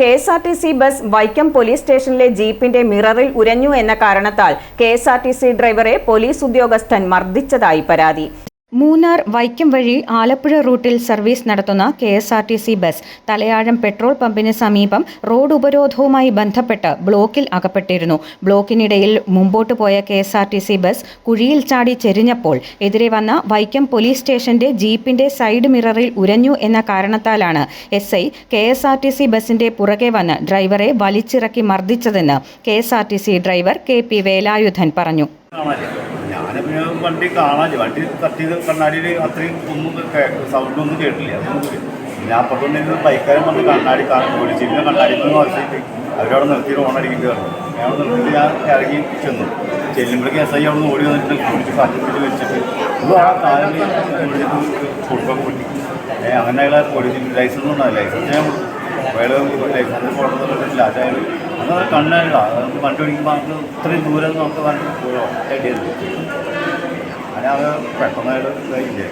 K S R T C bus Vaikom police സ്റ്റേഷനിലെ ജീപ്പിന്റെ മിററിൽ ഉരഞ്ഞു എന്ന കാരണത്താൽ K S R T C ഡ്രൈവറെ പോലീസ് ഉദ്യോഗസ്ഥൻ മർദ്ദിച്ചതായി പരാതി. മൂന്നാർ വൈക്കം വഴി ആലപ്പുഴ റൂട്ടിൽ സർവീസ് നടത്തുന്ന K S R T C bus Thalayazham petrol പമ്പിന് സമീപം റോഡ് ഉപരോധവുമായി ബന്ധപ്പെട്ട് ബ്ലോക്കിൽ അകപ്പെട്ടിരുന്നു. ബ്ലോക്കിനിടയിൽ മുമ്പോട്ട് പോയ K S R T C bus കുഴിയിൽ ചാടി ചെരിഞ്ഞപ്പോൾ എതിരെ വന്ന വൈക്കം പോലീസ് സ്റ്റേഷന്റെ ജീപ്പിന്റെ സൈഡ് മിററിൽ ഉരഞ്ഞു എന്ന കാരണത്താലാണ് S I K S R T C ബസിന്റെ പുറകെ വന്ന് ഡ്രൈവറെ വലിച്ചിറക്കി മർദ്ദിച്ചതെന്ന് K S R T C driver K P Velayudhan പറഞ്ഞു. വണ്ടി കാണാനില്ല വണ്ടി തട്ടിയത് കണ്ണാടിയിൽ അത്രയും ഒന്നും സൗണ്ട് ഒന്നും കേട്ടില്ല. ഞാൻ അപ്പുറത്തുനിന്ന് ബൈക്കാരൻ വന്ന് കണ്ണാടി വിളിച്ചിരുന്ന കണ്ണാടി ആവശ്യമില്ല. അവരവിടെ നിർത്തി ഓൺ അടിക്കുകയാണ് ഞാൻ നിർത്തിയിട്ട് ഞാൻ ഇറങ്ങി ചെന്നു. ചെല്ലുമ്പോഴേക്ക് എസ് ഐ അവിടെ നിന്ന് ഓടി വന്നിട്ട് കുടിച്ച് കാറ്റിപ്പിച്ച് വെച്ചിട്ട് ഇത് ആ കാലിൽ കൊടുക്കാൻ പൊട്ടി ഏഹ് അങ്ങനെ അയാൾ പോലീസ് ലൈസൻസ് ഒന്നും ലൈസൻസ് ഞാൻ വേറെ ലൈസൻസ് കൊടുത്തിട്ടില്ല അത് അയാൾ അങ്ങനെ കണ്ണാടില്ല അത് വണ്ടി ഓടിക്കുമ്പോൾ നമുക്ക് ഇത്രയും ദൂരം നമുക്ക് വണ്ടി പോകാം അത് പെട്ടെന്നായിട്ട് ഇതായില്ലേ?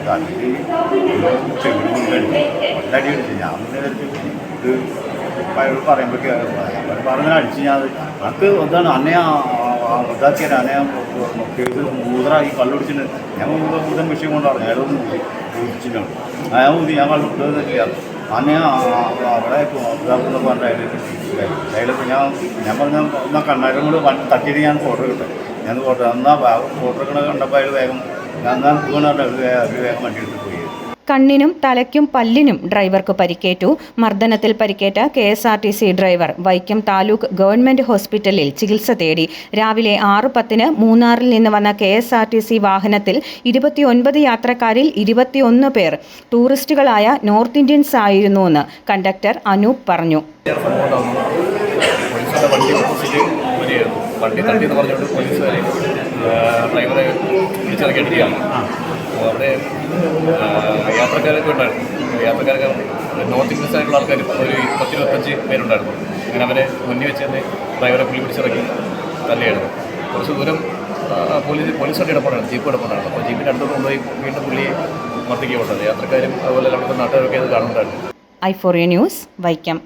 ഒരു ചെവിടി കൊണ്ടടി ഒറ്റടി അടിച്ചു ഞാൻ മുന്നേ ഇത് അയാളോട് പറയുമ്പോഴേക്ക് പറഞ്ഞ അടിച്ച് ഞാൻ നമുക്ക് എന്താണ് അന്നേ ഇതാക്കിയത് അന്നേ നോക്കിയത് ഈ കള്ളുടിച്ചിട്ട് ഞാൻ മൂത്ര വിഷയം കൊണ്ടാണ് അയാൾ ഊതിച്ചിട്ടുണ്ട് ഞാൻ ഊതി ഞാൻ കള്ളു ഇട്ടില്ല അന്നേ അവിടെ ഇതാക്കുന്ന പറഞ്ഞ അയാളിപ്പോൾ ഞാൻ ഞാൻ പറഞ്ഞ എന്നാൽ കണ്ണാരും കൂടെ തട്ടിയിട്ട് ഞാൻ ഫോട്ടോ കിട്ടും ഞാൻ ഫോട്ടോ എന്നാൽ ഫോട്ടോ എടുക്കണ കണ്ടപ്പോൾ അയാൾ വേഗം കണ്ണിനും തലയ്ക്കും പല്ലിനും ഡ്രൈവർക്ക് പരിക്കേറ്റു. മർദ്ദനത്തിൽ പരിക്കേറ്റ K S R T C driver Vaikom taluk government ഹോസ്പിറ്റലിൽ ചികിത്സ തേടി. രാവിലെ ആറ് പത്തിന് മൂന്നാറിൽ നിന്ന് വന്ന K S R T C വാഹനത്തിൽ ഇരുപത്തിയൊൻപത് യാത്രക്കാരിൽ ഇരുപത്തിയൊന്ന് പേർ ടൂറിസ്റ്റുകളായ നോർത്ത് ഇന്ത്യൻസ് ആയിരുന്നുവെന്ന് കണ്ടക്ടർ അനൂപ് പറഞ്ഞു പോലീസുകാരുടെ വണ്ടി ഓപ്പോസിറ്റ് വരികയായിരുന്നു വണ്ടി തട്ടി എന്ന് പറഞ്ഞുകൊണ്ട് പോലീസുകാരെ ഡ്രൈവറെ വിളിച്ചിറക്കിയിട്ടിരിക്കുകയാണ് അപ്പോൾ അവിടെ യാത്രക്കാരൊക്കെ ഉണ്ടായിരുന്നു. യാത്രക്കാരൊക്കെ നോർത്ത് ഇന്ത്യൻസ് ആയിട്ടുള്ള ആൾക്കാർ ഒരു പത്തിരുപത്തഞ്ച് പേരുണ്ടായിരുന്നു. അങ്ങനെ അവരെ മുന്നിൽ വെച്ച് തന്നെ ഡ്രൈവറെ പുള്ളി പിടിച്ചിറക്കി തന്നെയായിരുന്നു കുറച്ച് ദൂരം പോലീസ് പോലീസ് വണ്ടി ഇടപാടാണ് ജീപ്പ് ഇടപാടാണ്. അപ്പോൾ ജീപ്പിന്റെ അടുത്ത് കൊണ്ടുപോയി വീണ്ടും പുള്ളിയെ മർദ്ദിക്കുകയുണ്ടായിരുന്നു യാത്രക്കാരും അതുപോലെ അവിടുത്തെ നാട്ടുകാരൊക്കെ അത് കാണുന്നുണ്ടായിരുന്നു. ഐ ഫോറിയ ന്യൂസ് വൈക്കം.